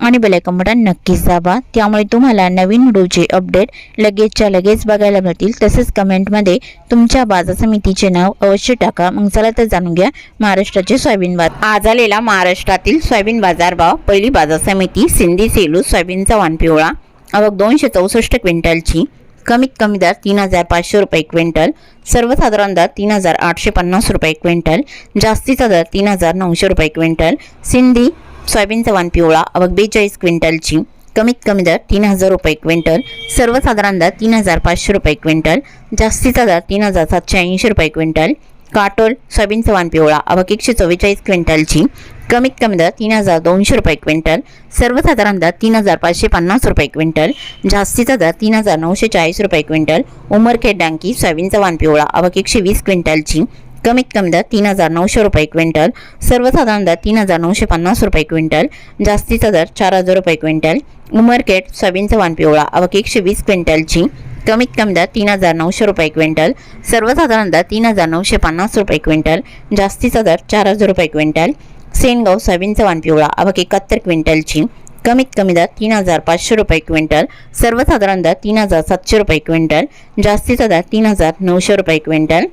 आणि bell icon button नक्कीच दाबा. त्यामुळे तुम्हाला नवीन व्हिडिओचे अपडेट लगेचच्या लगेच बघायला मिळतील. तसेच कमेंटमध्ये तुमच्या बाजार समितीचे नाव अवश्य टाका. मग चला तर जाणून घ्या महाराष्ट्राचे सोयाबीन बाजार. आज आलेला महाराष्ट्रातील सोयाबीन बाजार भाव पहिली बाजार समिती सिंधी सेलू सोयाबीनचा वान पिवळा आवक दोनशे चौसष्ट क्विंटलची. कमीत कमी दर तीन हजार पाचशे रुपये क्विंटल. सर्वसाधारण दर तीन हजार आठशे पन्नास रुपये क्विंटल. जास्तीचा दर तीन हजार नऊशे रुपये क्विंटल. सिंधी सोयाबीनचा वाण पिवळा अवघ बेचाळीस क्विंटलची. कमीत कमी दर तीन हजार रुपये क्विंटल. सर्वसाधारण दर तीन हजार पाचशे रुपये क्विंटल. जास्तीचा दर तीन हजार सातशे ऐंशी रुपये क्विंटल. काटोल सोयाबीनचा वाण पिवळा अवघ एकशे चव्वेचाळीस क्विंटलची. कमीत कमी दर तीन हजार दोनशे रुपये क्विंटल. सर्वसाधारण दर तीन हजार पाचशे पन्नास रुपये क्विंटल. जास्तीचा दर तीन हजार नऊशे चाळीस रुपये क्विंटल. उमरखेड डांकी सोयाबीनचा वाण पिवळा अवघ एकशे वीस क्विंटलची. कमीत कमी दर तीन हजार नऊशे रुपये क्विंटल सर्वसाधारण दर तीन हजार नऊशे पन्नास रुपये क्विंटल जास्तीचा दर चार हजार रुपये क्विंटल उमरकेट सोयाबीनचा वाण पिवळा अवक एकशे वीस क्विंटलची कमीत कमी दर तीन हजार नऊशे रुपये क्विंटल सर्वसाधारण दर तीन हजार नऊशे पन्नास रुपये क्विंटल जास्तीचा दर चार हजार रुपये क्विंटल सेनगाव सोयाबीनचा वाण पिवळा अवक एकाहत्तर क्विंटलची कमीत कमी दर तीन हजार पाचशे रुपये क्विंटल सर्वसाधारण दर तीन हजार सातशे रुपये क्विंटल जास्तीचा दर तीन हजार नऊशे रुपये क्विंटल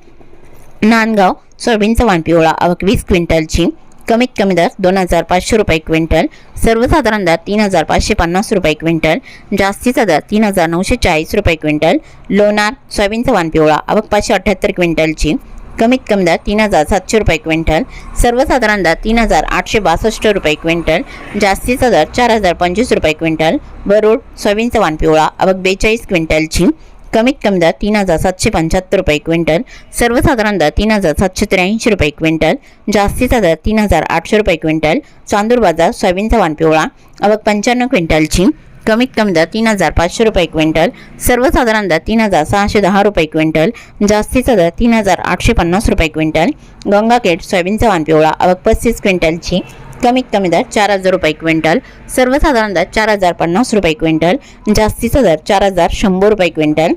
नांदगाव सोयाबीनचा वाण पिवळा आवक वीस क्विंटलची. कमीत कमी दर दोन हजार पाचशे रुपये क्विंटल. सर्वसाधारण दर तीन हजार पाचशे पन्नास रुपये क्विंटल. जास्तीचा दर तीन हजार नऊशे चाळीस रुपये क्विंटल. लोणार सोयाबीनचा वाण पिवळा आवक पाचशे अठ्ठ्याहत्तर क्विंटलची. कमीत कमी दर तीन हजार सातशे रुपये क्विंटल. सर्वसाधारण दर तीन हजार आठशे बासष्ट रुपये क्विंटल. जास्तीचा दर चार हजार पंचवीस रुपये क्विंटल. वरुड सोयाबीनचा वाण पिवळा आवक बेचाळीस क्विंटलची. कमीत कमी दर तीन हजार सातशे पंच्याहत्तर रुपये क्विंटल. सर्वसाधारण दर तीन हजार सातशे त्र्याऐंशी रुपये क्विंटल. जास्तीचा दर तीन हजार आठशे रुपये क्विंटल. चांदूर बाजार सोयाबीनचा वान पिवळा. आवक पंच्याण्णव क्विंटलची. कमीत कमी दर तीन हजार पाचशे रुपये क्विंटल. सर्वसाधारण दर तीन हजार सहाशे दहा रुपये क्विंटल. जास्तीचा दर तीन हजार आठशे पन्नास रुपये क्विंटल. गंगाखेड सोयाबीनचा वान पिवळा. आवक पस्तीस क्विंटलची. कमीत कमी दर चार हजार रुपये क्विंटल सर्वसाधारण दर चार हजार पन्नास रुपये क्विंटल जास्तीचा दर चार हजार शंभर रुपये क्विंटल.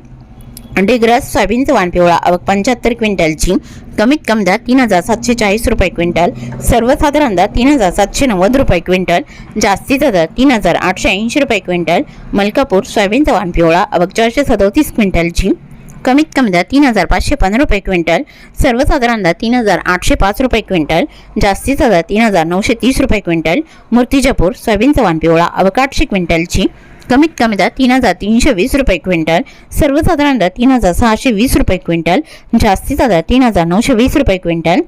डिग्रस सोयाबीनचं वाण पिवळा आवक पंच्याहत्तर क्विंटलची कमीत कमी दर तीन हजार सातशे चाळीस रुपये क्विंटल सर्वसाधारण दर तीन हजार सातशे नव्वद रुपये क्विंटल जास्तीचा दर तीन हजार आठशे ऐंशी रुपये क्विंटल मलकापूर सोयाबीनचं वाण पिवळा आवक चारशे सदोतीस क्विंटलची. कमीत कमी दर तीन हजार पाचशे पंधरा रुपये क्विंटल सर्वसाधारण दर तीन हजार आठशे पाच रुपये क्विंटल जास्तीचा दर तीन हजार नऊशे तीस रुपये क्विंटल मूर्तिजापूर सोयाबीन चव्हाण पिवळा अवकाठशे आठशे क्विंटलची कमीत कमी दर तीन हजार तीनशे वीस रुपये क्विंटल सर्वसाधारण दर तीन हजार सहाशे वीस रुपये क्विंटल जास्तीचा दर तीन हजार नऊशे वीस रुपये क्विंटल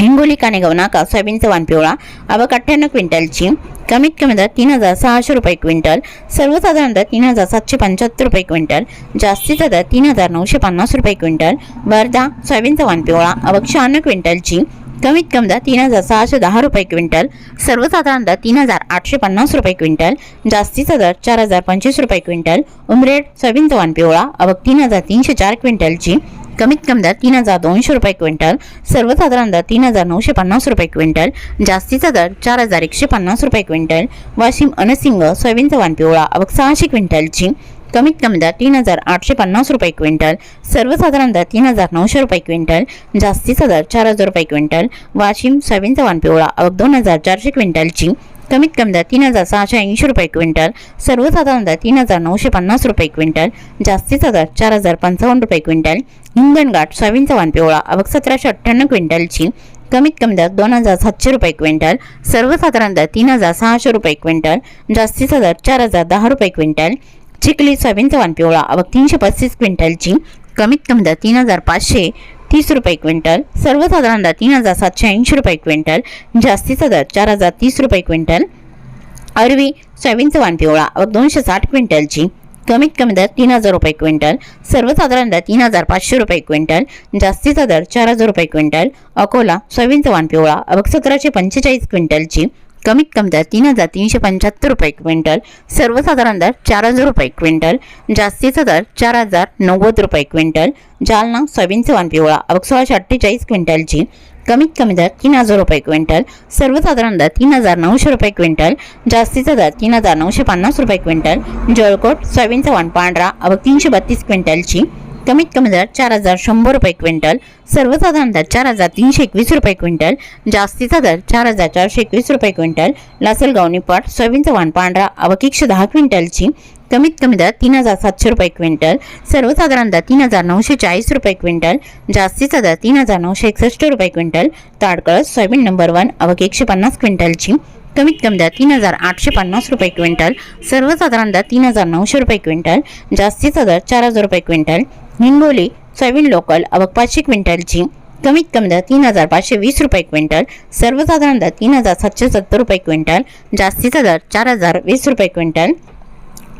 हिंगोली कानेगाव नाका सोयाबीनचा वाण पिवळा आवक अठ्ठ्याण्णव क्विंटलची कमीत कमी दर तीन हजार सहाशे रुपये क्विंटल सर्वसाधारण दर तीन हजार सातशे पंच्याहत्तर रुपये क्विंटल जास्तीचा दर तीन हजार नऊशे पन्नास रुपये क्विंटल वर्धा सोयाबीनचा वाण पिवळा आवक शहाण्णव क्विंटलची कमीत कमी दर तीन हजार सहाशे दहा रुपये क्विंटल सर्वसाधारण दर तीन हजार आठशे पन्नास रुपये क्विंटल जास्तीचा दर चार हजार पंचवीस रुपये क्विंटल उमरेड सोयाबीनचा वाण पिवळा आवक तीन हजार तीनशे चार क्विंटलची कमीत कमी दर तीन हजार दोनशे रुपये क्विंटल सर्वसाधारण दर तीन हजार नऊशे पन्नास रुपये क्विंटल जास्तीचा दर चार हजार एकशे पन्नास रुपये क्विंटल वाशिम अनसिंग सोयाबीनचा वाण पिवळा आवक सहाशे क्विंटलची. कमीत कमी दर तीन हजार आठशे पन्नास रुपये क्विंटल सर्वसाधारण दर तीन हजार नऊशे रुपये क्विंटल जास्तीचा दर चार हजार रुपये क्विंटल वाशिम सोयाबीनचा वाण पिवळा आवक दोन हजार चारशे क्विंटलची. कमीत कमी दर तीन हजार सहाशे ऐंशी रुपये क्विंटल सर्वसाधारण दर तीन हजार नऊशे पन्नास रुपये क्विंटल जास्तीचा दर चार हजार पंचावन्न रुपये क्विंटल हिंगणघाट सोयाबीनचा वाण पिवळा अवघ सतराशे अठ्ठ्याण्णव क्विंटलची कमीत कमी दर दोन हजार सातशे रुपये क्विंटल सर्वसाधारण दर तीन हजार सहाशे रुपये क्विंटल जास्तीचा दर चार हजार दहा रुपये क्विंटल चिखली सोयाबीनचा वाण पिवळा अवघ तीनशे पस्तीस क्विंटलची कमीत कमी दर तीन हजार पाचशे तीस रुपये क्विंटल सर्वसाधारण दर तीन हजार सातशे ऐंशी रुपये क्विंटल जास्तीचा दर चार हजार तीस रुपये क्विंटल. अरवी सोयाबीनचं वाण पिवळा व दोनशे साठ क्विंटलची कमीत कमी दर तीन हजार रुपये क्विंटल सर्वसाधारण दर तीन हजार पाचशे रुपये क्विंटल जास्तीचा दर चार हजार रुपये क्विंटल अकोला सोयाबीनचं वाण पिवळा आवक सतराशे पंचेचाळीस क्विंटलची कमीत कमी दर तीन हजार तीनशे पंच्याहत्तर रुपये क्विंटल सर्वसाधारण दर चार हजार रुपये क्विंटल जास्तीचा दर चार हजार नव्वद रुपये क्विंटल जालना सोयाबीनचे वाण पिवळा अवघ सोळाशे अठ्ठेचाळीस क्विंटलची कमीत कमी दर तीन हजार रुपये क्विंटल सर्वसाधारण दर तीन हजार नऊशे रुपये क्विंटल जास्तीचा दर तीन हजार नऊशे पन्नास रुपये क्विंटल जळकोट सोयाबीनचा वाण पांढरा अवघ तीनशे बत्तीस क्विंटलची कमीत कमी दर चार हजार शंभर रुपये क्विंटल सर्वसाधारण दर चार हजार तीनशे एकवीस रुपये क्विंटल जास्तीचा दर चार हजार चारशे एकवीस रुपये क्विंटल लासलगावनी पाट सोयाबीनचा वाण पांढरा अवकिक्ष दहा क्विंटलची कमीत कमी दर तीन हजार सातशे रुपये क्विंटल सर्वसाधारण दर तीन हजार नऊशे चाळीस रुपये क्विंटल जास्तीचा दर तीन हजार नऊशे एकसष्ट रुपये quintal Tadkalas soybean number one अवघ एकशे पन्नास क्विंटलची कमीत कमी दर तीन हजार आठशे पन्नास रुपये क्विंटल सर्वसाधारण दर तीन हजार नऊशे रुपये क्विंटल जास्तीचा दर चार हजार रुपये क्विंटल हिंगोली सोयाबीन लोकल अवक पाचशे क्विंटलची कमीत कमी दर तीन हजार पाचशे वीस रुपये क्विंटल सर्वसाधारण दर तीन हजार सातशे सत्तर रुपये क्विंटल जास्तीचा दर चार हजार वीस रुपये क्विंटल.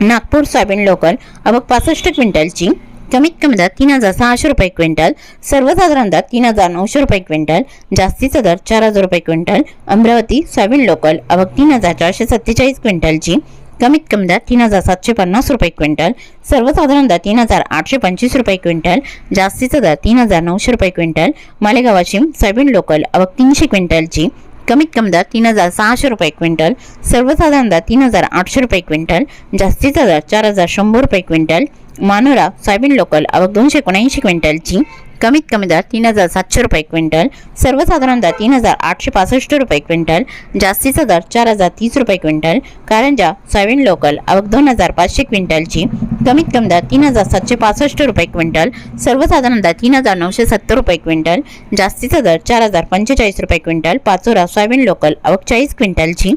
नागपूर सोयाबीन लोकल अवक पासष्ट क्विंटलची कमीत कमी दर तीन हजार सहाशे रुपये क्विंटल सर्वसाधारण दर तीन हजार नऊशे रुपये क्विंटल जास्तीचा दर चार हजार रुपये क्विंटल. अमरावती सोयाबीन लोकल अवक तीन हजार चारशे सत्तेचाळीस क्विंटलची कमीत कमी दर तीन हजार सातशे पन्नास रुपये क्विंटल सर्वसाधारण दर तीन हजार आठशे पंचवीस रुपये क्विंटल जास्तीचा दर तीन हजार नऊशे रुपये क्विंटल मालेगावाची सोयाबीन लोकल अवघ तीनशे क्विंटलची कमीत कमी दर तीन हजार सहाशे रुपये क्विंटल सर्वसाधारण दर तीन हजार आठशे रुपये क्विंटल जास्तीचा दर चार हजार शंभर रुपये क्विंटल मानोरा सोयाबीन लोकल अवघ दोनशे एकोणऐंशी क्विंटलची कमीत कमी दर तीन हजार सातशे रुपये क्विंटल सर्वसाधारण दर तीन हजार आठशे पासष्ट रुपये क्विंटल जास्तीचा दर चार हजार तीस रुपये क्विंटल कारंजा सोयाबीन लोकल अवघ दोन हजार पाचशे क्विंटलची कमीत कमी दर तीन हजार सातशे पासष्ट रुपये क्विंटल सर्वसाधारण दर तीन हजार नऊशे सत्तर रुपये क्विंटल जास्तीचा दर चार हजार पंचेचाळीस रुपये क्विंटल पाचोरा सोयाबीन लोकल अवघ चाळीस क्विंटलची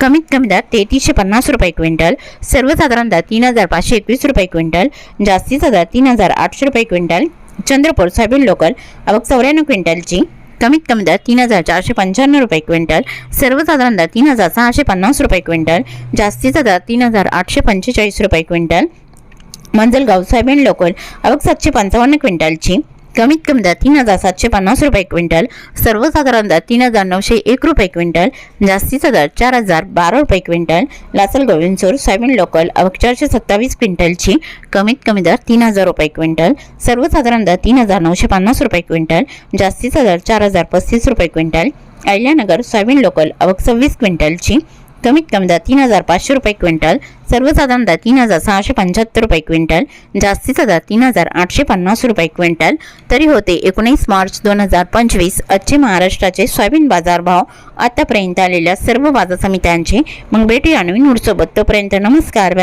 कमीत कमी दर तेहतीसशे पन्नास रुपये क्विंटल सर्वसाधारण दर तीन हजार पाचशे एकवीस रुपये क्विंटल जास्तीचा दर तीन हजार आठशे रुपये क्विंटल चंद्रपूर सोयाबीन लोकल आवक चौऱ्याण्णव क्विंटलची. कमीत कमी दर तीन हजार चारशे पंच्याण्णव रुपये क्विंटल. सर्वसाधारण दर तीन हजार सहाशे पन्नास रुपये क्विंटल. जास्तीचा दर तीन हजार आठशे पंचेचाळीस रुपये क्विंटल. मंजलगाव सोयाबीन लोकल आवक सातशे पंचावन्न क्विंटलची. कमीत कमी दर तीन हजार सातशे पन्नास रुपये क्विंटल सर्वसाधारण दर तीन हजार नऊशे एक रुपये क्विंटल जास्तीचा दर चार हजार बारा रुपये क्विंटल. लासल गोविंदसूर सोयाबीन लोकल अवघ चारशे सत्तावीस क्विंटलची कमीत कमी दर तीन हजार रुपये क्विंटल. सर्वसाधारण दर तीन हजार नऊशे पन्नास रुपये क्विंटल जास्तीचा दर चार हजार पस्तीस रुपये क्विंटल. अहिल्यानगर सोयाबीन लोकल अवक सव्वीस क्विंटलची कमीत कमी दर तीन हजार पाचशे रुपये क्विंटल सर्वसाधारण दर तीन हजार सहाशे पंच्याहत्तर रुपये क्विंटल जास्तीचा दर तीन हजार आठशे पन्नास रुपये क्विंटल. तरी होते एकोणीस मार्च दोन हजार पंचवीस आजचे महाराष्ट्राचे सोयाबीन बाजारभाव आतापर्यंत आलेल्या सर्व बाजार समित्यांचे. मग भेटूया नवीन सोबत तोपर्यंत नमस्कार.